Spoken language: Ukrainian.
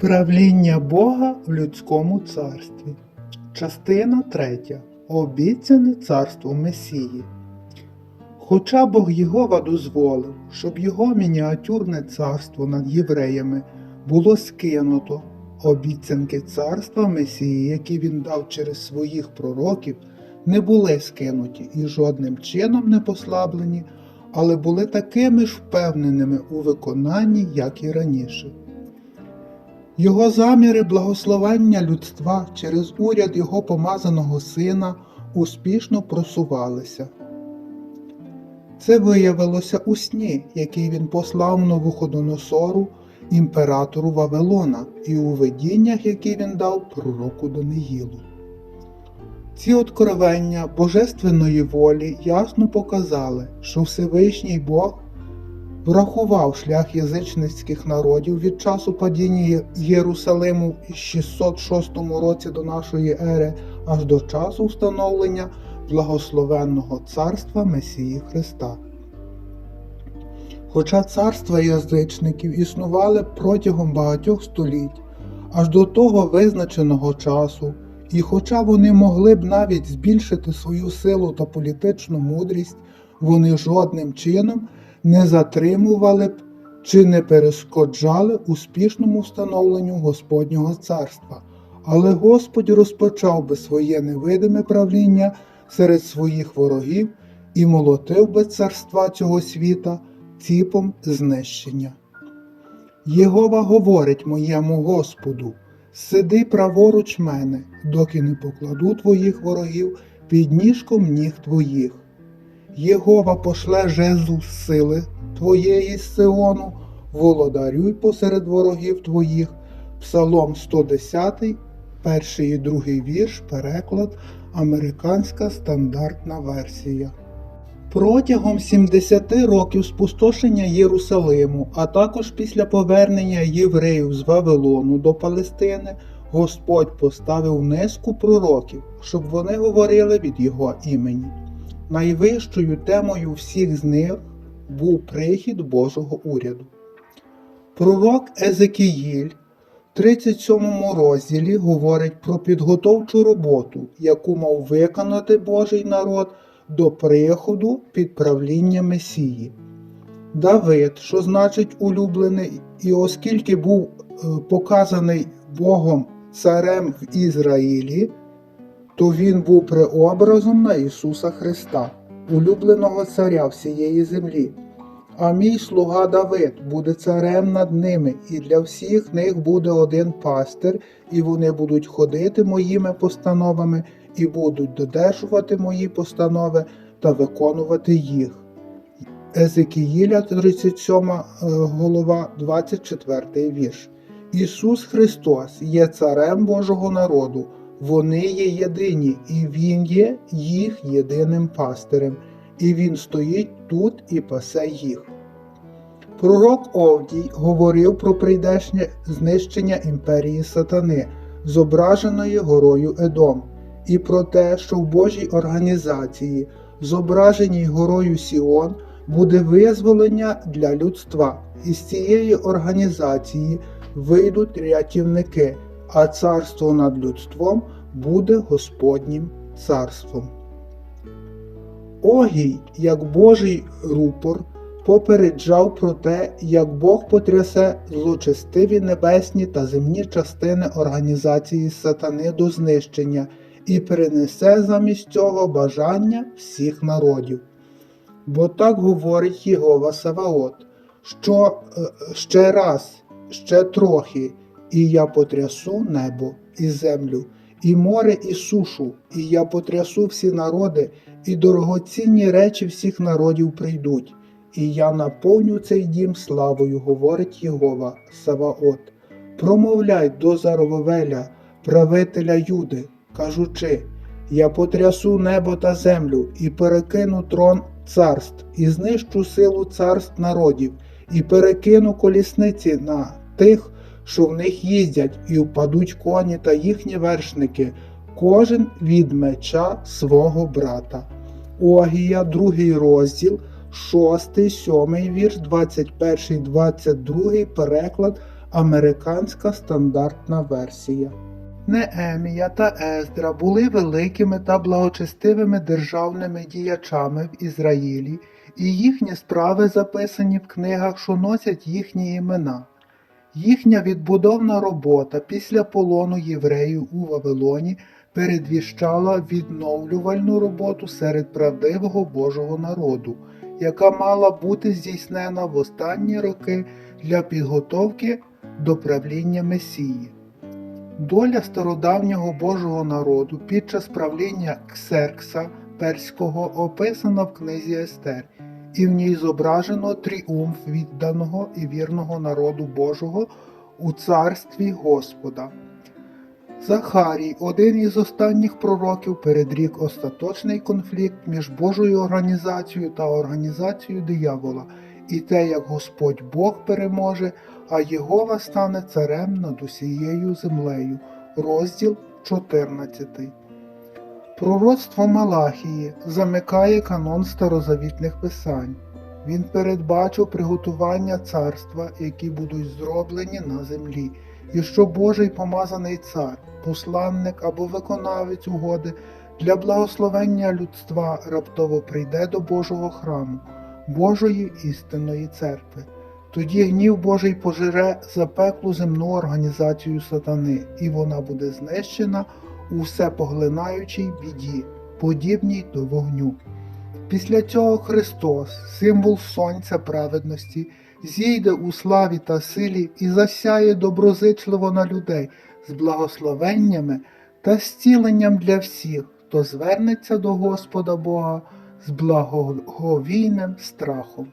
Правління Бога в людському царстві. Частина 3. Обіцяне царство Месії. Хоча Бог Єгова дозволив, щоб його мініатюрне царство над євреями було скинуто, обіцянки царства Месії, які він дав через своїх пророків, не були скинуті і жодним чином не послаблені, але були такими ж впевненими у виконанні, як і раніше. Його заміри благословення людства через уряд його помазаного сина успішно просувалися. Це виявилося у сні, який він послав Новуходоносору, імператору Вавилона, і у видіннях, які він дав пророку Даниїлу. Ці откровення божественної волі ясно показали, що Всевишній Бог врахував шлях язичницьких народів від часу падіння Єрусалиму в 606 році до нашої ери аж до часу встановлення благословенного царства Месії Христа. Хоча царства язичників існували протягом багатьох століть, аж до того визначеного часу, і хоча вони могли б навіть збільшити свою силу та політичну мудрість, вони жодним чином не затримували б чи не перешкоджали успішному встановленню Господнього царства, але Господь розпочав би своє невидиме правління серед своїх ворогів і молотив би царства цього світа ціпом знищення. Єгова говорить моєму Господу, сиди праворуч мене, доки не покладу твоїх ворогів під ніжком ніг твоїх. Єгова пошле жезл сили твоєї Сиону, володарюй посеред ворогів твоїх. Псалом 110, перший і другий вірш, переклад, американська стандартна версія. Протягом 70 років спустошення Єрусалиму, а також після повернення євреїв з Вавилону до Палестини, Господь поставив низку пророків, щоб вони говорили від Його імені. Найвищою темою всіх з них був прихід Божого уряду. Пророк Езекіїль в 37 розділі говорить про підготовчу роботу, яку мав виконати Божий народ до приходу під правління Месії. Давид, що значить улюблений, і оскільки був е, показаний Богом царем в Ізраїлі, то він був преобразом на Ісуса Христа, улюбленого царя всієї землі. А мій слуга Давид буде царем над ними, і для всіх них буде один пастир, і вони будуть ходити моїми постановами, і будуть додержувати мої постанови та виконувати їх. Езекіїля 37 е, голова, 24 вірш. Ісус Христос є царем Божого народу. Вони є єдині, і Він є їх єдиним пастирем, і Він стоїть тут і пасе їх. Пророк Овдій говорив про прийдешнє знищення імперії сатани, зображеної горою Едом, і про те, що в Божій організації, зображеній горою Сіон, буде визволення для людства. Із цієї організації вийдуть рятівники а царство над людством буде Господнім царством. Огій, як Божий рупор, попереджав про те, як Бог потрясе злочестиві небесні та земні частини організації сатани до знищення і перенесе замість цього бажання всіх народів. Бо так говорить Єгова Саваот, що е, ще раз, ще трохи і я потрясу небо і землю, і море, і сушу, і я потрясу всі народи, і дорогоцінні речі всіх народів прийдуть, і я наповню цей дім славою, говорить Єгова, Саваот. Промовляй до Заровавеля, правителя Юди, кажучи, я потрясу небо та землю, і перекину трон царств, і знищу силу царств народів, і перекину колісниці на тих, що в них їздять, і впадуть коні та їхні вершники, кожен від меча свого брата. Огія, другий розділ, 6, 7 вірш, 21, 22 переклад Американська стандартна версія. Неемія та Ездра були великими та благочестивими державними діячами в Ізраїлі, і їхні справи записані в книгах, що носять їхні імена. Їхня відбудовна робота після полону євреїв у Вавилоні передвіщала відновлювальну роботу серед правдивого Божого народу, яка мала бути здійснена в останні роки для підготовки до правління Месії. Доля стародавнього Божого народу під час правління Ксеркса Перського описана в книзі Естер, і в ній зображено тріумф відданого і вірного народу Божого у царстві Господа. Захарій, один із останніх пророків, передрік остаточний конфлікт між Божою організацією та організацією диявола, і те, як Господь Бог переможе, а Єгова стане царем над усією землею. Розділ 14. Пророцтво Малахії замикає канон старозавітних писань. Він передбачив приготування царства, які будуть зроблені на землі, і що Божий помазаний цар, посланник або виконавець угоди для благословення людства раптово прийде до Божого храму, Божої істинної церкви. Тоді гнів Божий пожире запеклу земну організацію сатани, і вона буде знищена у всепоглинаючій біді, подібній до вогню. Після цього Христос, символ Сонця праведності, зійде у славі та силі і засяє доброзичливо на людей з благословеннями та зціленням для всіх, хто звернеться до Господа Бога з благоговійним страхом.